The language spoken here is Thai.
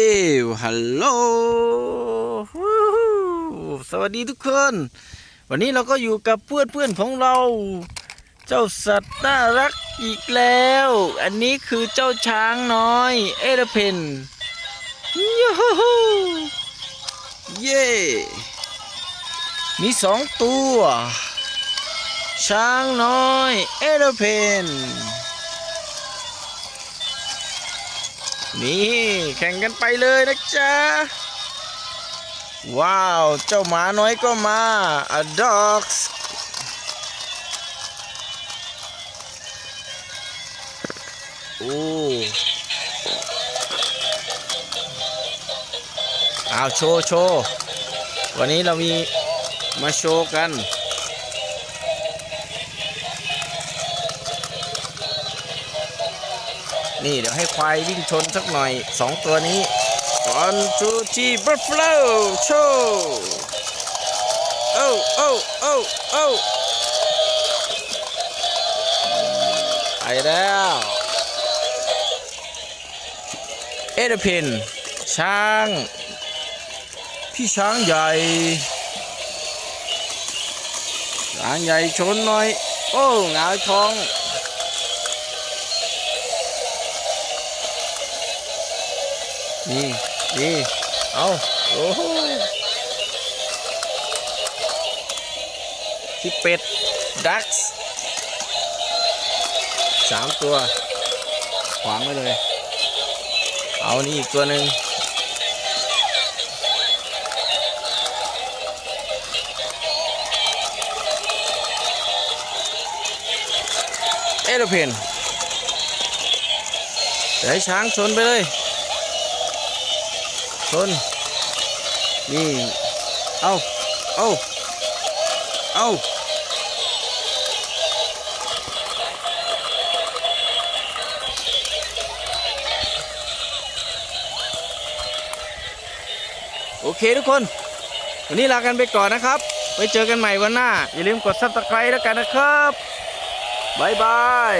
เอ้วฮัลโหล สวัสดีทุกคน วันนี้เราก็อยู่กับเพื่อนเพื่อนของเรา เจ้าสัตว์น่ารักอีกแล้ว อันนี้คือเจ้าช้างน้อย เอเดเพนยูฮูเย่มีสองตัว ช้างน้อย เอเดเพน นี่แข่งกันไปเลยนะจ๊ะ ว้าว เจ้าหมาน้อยก็มา a dog โอ้เอาโชว์โชว์วันนี้เรามีมาโชว์กัน นี่เดี๋ยวให้ควายวิ่งชนสักหน่อยสองตัวนี้ one two three buffalo show โอ้โอ้โอ้โอ้ไปแล้วเอเดเพนช้าง พี่ช้างใหญ่ช้างใหญ่ชนหน่อย โอ้หงายท้อง นี่นี่เอาโอ้โหที่เป็ดดักส์สามตัว ขวางไว้เลย เอานี่อีกตัวหนึ่งเอโรเพนเดี๋ยวให้ช้างชนไปเลย ชนนี่ เอาเอาเอาโอเคทุกคน วันนี้ลากันไปก่อนนะครับ ไว้เจอกันใหม่วันหน้า อย่าลืมกด subscribe แล้วกันนะครับ บ๊ายบาย